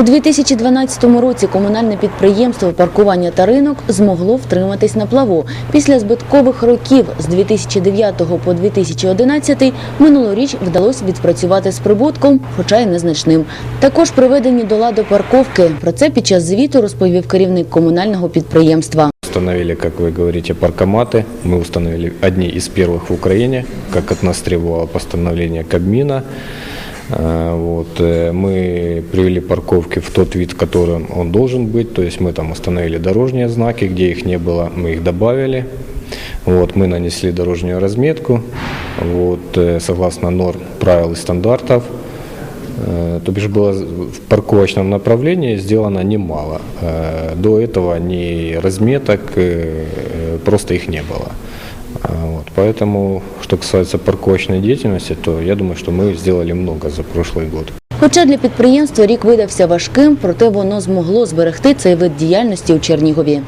У 2012 році комунальне підприємство паркування та ринок змогло втриматись на плаву. Після збиткових років з 2009 по 2011 минулоріч вдалося відпрацювати з прибутком, хоча й незначним. Також приведені до ладу парковки. Про це під час звіту розповів керівник комунального підприємства. Установили, как вы говорите, паркоматы. Мы установили одни из первых в Украине, как от нас требовало постановление Кабмина. Э, Вот, э, мы привели парковки в тот вид, в котором он должен быть. То есть мы там установили дорожные знаки, где их не было, мы их добавили. Вот, мы нанесли дорожную разметку, вот, э, согласно норм, правил и стандартов. То бишь было в парковочном направлении сделано немало. До этого ни разметок, просто их не было. Вот. Поэтому, что касается парковочной деятельности, то я думаю, что мы сделали много за прошлый год. Хоча для підприємства рік видався важким, проте воно змогло зберегти цей вид діяльності у Чернігові.